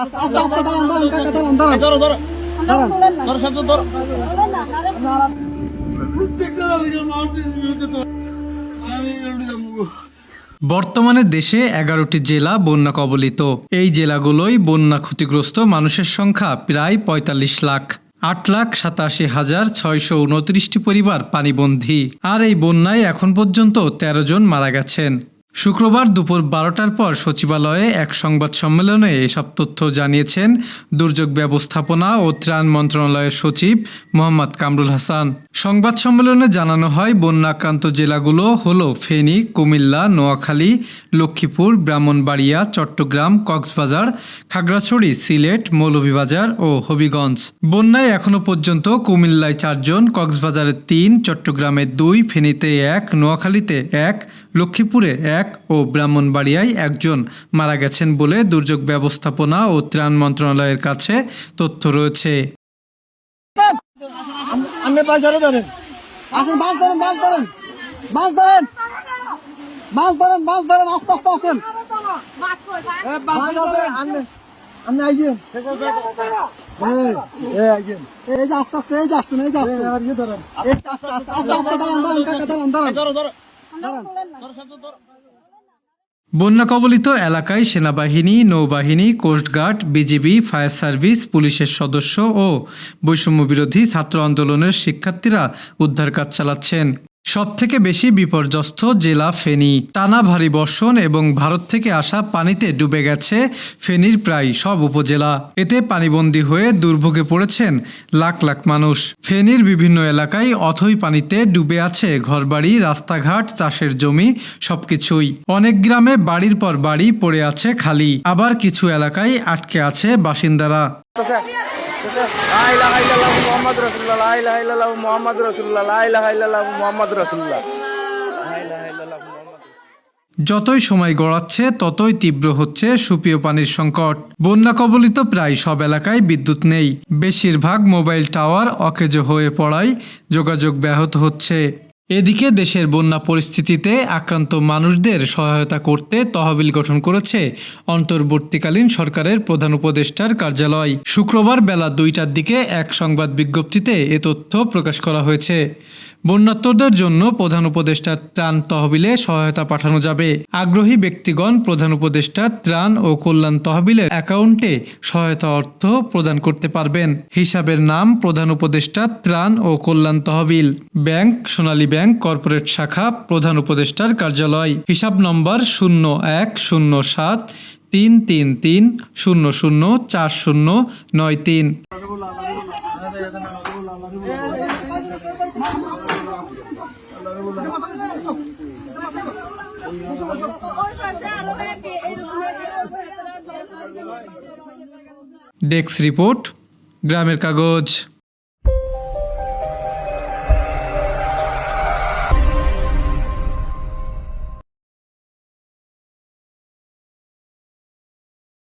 আস্তে আস্তে আস্তে দাঁড়ান দাঁড়ান কাকা দাঁড়ান দাঁড়ান। ধরো ধরো। দাঁড়ান। ধরো শান্ত ধরো। বর্তমানে দেশে এগারোটি জেলা বন্যা কবলিত। এই জেলাগুলোই বন্যা ক্ষতিগ্রস্ত মানুষের সংখ্যা প্রায় পঁয়তাল্লিশ লাখ। আট লাখ সাতাশি হাজার ছয়শো উনত্রিশটি পরিবার পানিবন্দী। আর এই বন্যায় এখন পর্যন্ত ১৩ জন মারা গেছেন। শুক্রবার দুপুর বারোটার পর সচিবালয়ে এক সংবাদ সম্মেলনে এসব তথ্য জানিয়েছেন দুর্যোগ ব্যবস্থাপনা ও ত্রাণ মন্ত্রণালয়ের সচিব মোহাম্মদ কামরুল হাসান। সংবাদ সম্মেলনে জানানো হয়, বন্যাক্রান্ত জেলাগুলো হলো ফেনী, কুমিল্লা, নোয়াখালী, লক্ষ্মীপুর, ব্রাহ্মণবাড়িয়া, চট্টগ্রাম, কক্সবাজার, খাগড়াছড়ি, সিলেট, মৌলভীবাজার ও হবিগঞ্জ। বন্যায় এখনও পর্যন্ত কুমিল্লায় চারজন, কক্সবাজারে তিন, চট্টগ্রামে দুই, ফেনীতে এক, নোয়াখালীতে এক, লক্ষ্মীপুরে এক ও ব্রাহ্মণবাড়িয়ায় একজন মারা গেছেন বলে দুর্যোগ ব্যবস্থাপনা ও ত্রাণ মন্ত্রণালয়ের কাছে তথ্য রয়েছে। আস্তে আস্তে এই যে আস্তে আস্তে, এই যে যে আস্তে আস্তে আস্তে আস্তে দাঁড়ান দাঁড়ান দাঁড়ান দাঁড়ান বন্যা কবলিত এলাকায় সেনাবাহিনী, নৌবাহিনী, কোস্টগার্ড, বিজিবি, ফায়ার সার্ভিস, পুলিশের সদস্য ও বৈষম্য বিরোধী ছাত্র আন্দোলনের শিক্ষার্থীরা উদ্ধার কাজ চালাচ্ছেন। সবথেকে বেশি বিপর্যস্ত জেলা ফেনী। টানা ভারী বর্ষণ এবং ভারত থেকে আসা পানিতে ডুবে গেছে ফেনীর প্রায় সব উপজেলা। এতে পানিবন্দী হয়ে দুর্ভোগে পড়েছেন লাখ লাখ মানুষ। ফেনীর বিভিন্ন এলাকায় অথই পানিতে ডুবে আছে ঘরবাড়ি, রাস্তাঘাট, চাষের জমি, সবকিছুই। অনেক গ্রামে বাড়ির পর বাড়ি পড়ে আছে খালি। আবার কিছু এলাকায় আটকে আছে বাসিন্দারা। রসুল্লাহ ইল্লাল্লাহু মুহাম্মাদুর যতই সময় গড়াচ্ছে, ততই তীব্র হচ্ছে সুপেয় পানির সংকট। বন্যা কবলিত প্রায় সব এলাকায় বিদ্যুৎ নেই। বেশিরভাগ মোবাইল টাওয়ার অকেজ হয়ে পড়ায় যোগাযোগ ব্যাহত হচ্ছে। এদিকে দেশের বন্যা পরিস্থিতিতে আক্রান্ত মানুষদের সহায়তা করতে তহবিল গঠন করেছে অন্তর্বর্তীকালীন সরকারের প্রধান উপদেষ্টার কার্যালয়। শুক্রবার বেলা দুইটার দিকে এক সংবাদ বিজ্ঞপ্তিতে এ তথ্য প্রকাশ করা হয়েছে। বন্যাত্মদের জন্য প্রধান উপদেষ্টা ত্রাণ তহবিলে সহায়তা পাঠানো যাবে। আগ্রহী ব্যক্তিগণ প্রধান উপদেষ্টা ত্রাণ ও কল্যাণ তহবিলের অ্যাকাউন্টে সহায়তা অর্থ প্রদান করতে পারবেন। হিসাবের নাম প্রধান উপদেষ্টা ত্রাণ ও কল্যাণ তহবিল। ব্যাংক, সোনালী ব্যাংক কর্পোরেট শাখা প্রধান উপদেষ্টার কার্যালয়। হিসাব নম্বর শূন্য এক শূন্য সাত তিন তিন তিন শূন্য শূন্য চার শূন্য নয় তিন। ডেস্ক রিপোর্ট গ্রামের কাগজ